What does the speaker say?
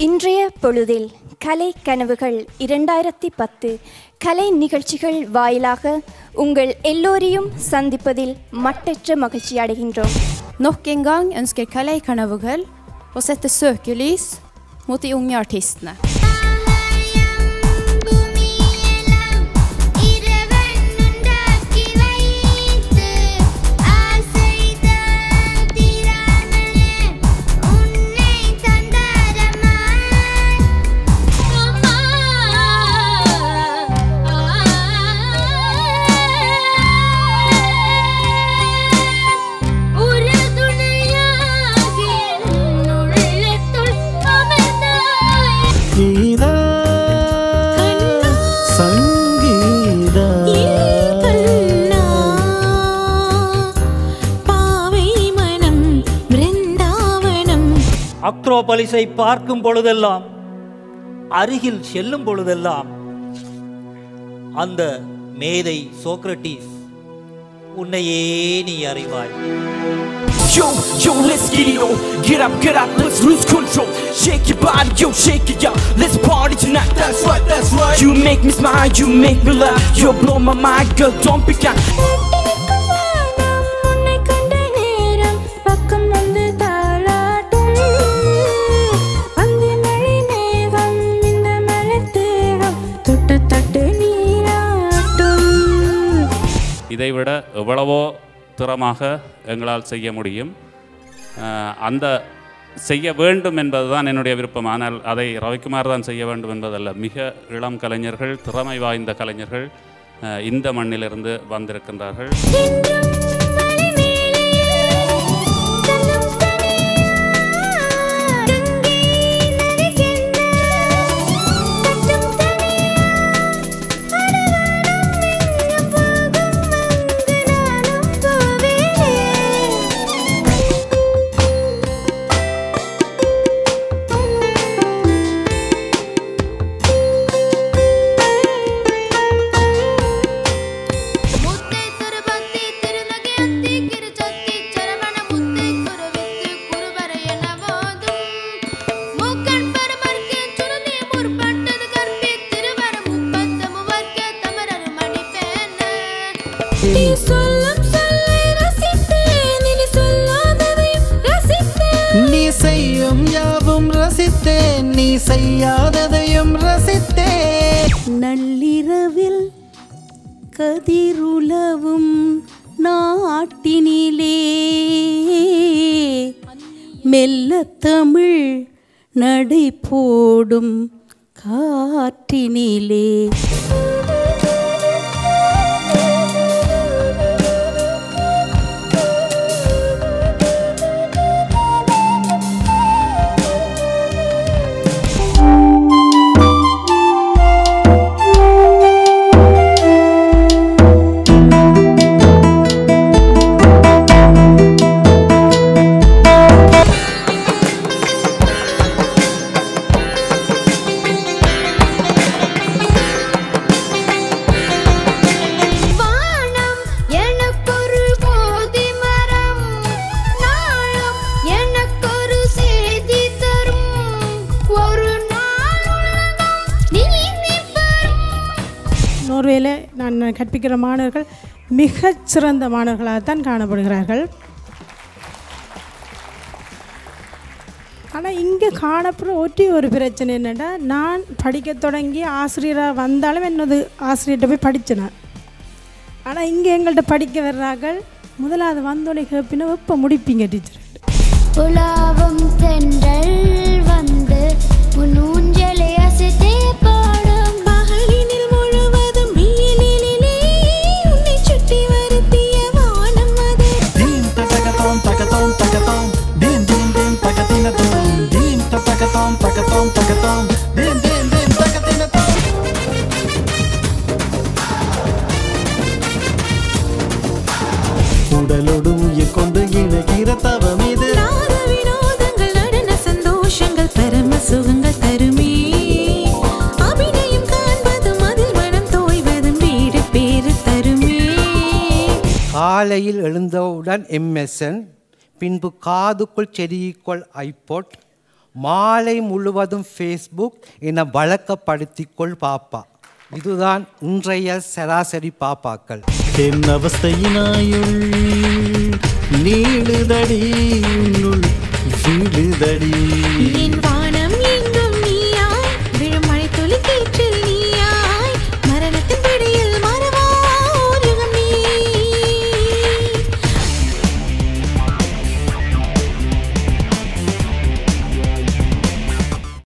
இன்றைய பொழுதில் கலை கனவுகள் இரண்டாயிரத்தி பத்து கலை நிகழ்ச்சிகள் வாயிலாக உங்கள் எல்லோரையும் சந்திப்பதில் மட்டற்ற மகிழ்ச்சி அடைகின்றோம் Nok en gang ønsker Kalei Karnavugal å sette søkelys mot de unge artistene. அக்ரோபலிஸை பார்க்கும் பொழுதெல்லாம் அருகில் செல்லும் பொழுதெல்லாம் அந்த மேதை சோக்ரட்டிஸ் உன்னையே நீ அறிவாய் Yo, yo, let's get it on. Get up, get up, let's lose control. Shake your body, yo, shake it, yo. Let's party tonight. That's right, that's right. You make me smile, you make me laugh. You blow my mind, girl, don't be kind. இதைவிட எவ்வளவோ திறமாக எங்களால் செய்ய முடியும். அந்த செய்ய வேண்டும் என்பதுதான் என்னுடைய விருப்பம். ஆனால் அதை ரவிக்குமார் தான் செய்ய வேண்டும் என்பதல்ல. மிக இளம் கலைஞர்கள் திறமை வாய்ந்த கலைஞர்கள் இந்த மண்ணிலிருந்து வந்திருக்கின்றார்கள். நீ செய்யாததையும் ரசித்தே. நள்ளிரவில் கதிருலவும் நாட்டினிலே. மெல்ல தமிழ் நடை போடும் காற்றினிலே. நோர்வேல நான் கற்பிக்கிற மாணவர்கள் மிகச் சிறந்த மாணவர்களாகத்தான் காணப்படுகிறார்கள். ஆனால் இங்கே காணப்படுற ஒற்றி ஒரு பிரச்சனை என்னென்னா நான் படிக்க தொடங்கி ஆசிரியராக வந்தாலும் என்னது ஆசிரியர்கிட்ட போய் படித்தேன் ஆனால் இங்கே எங்கள்கிட்ட படிக்க வர்றார்கள். முதலாவது வந்தோடனே கேப்பினா இப்போ முடிப்பீங்க டீச்சர்? உலாவும் தென்றல் வந்து காலையில் எழுந்தவுடன் எம்எஸ்என் பின்பு காதுக்குள் செருகிக்கொள் ஐபோட் மாலை முழுவதும் ஃபேஸ்புக் என வழக்கப்படுத்திக்கொள் பாப்பா. இதுதான் இன்றைய சராசரி பாப்பாக்கள். என் அவஸ்தையினாயுள் நீளுதடி உன்னுள்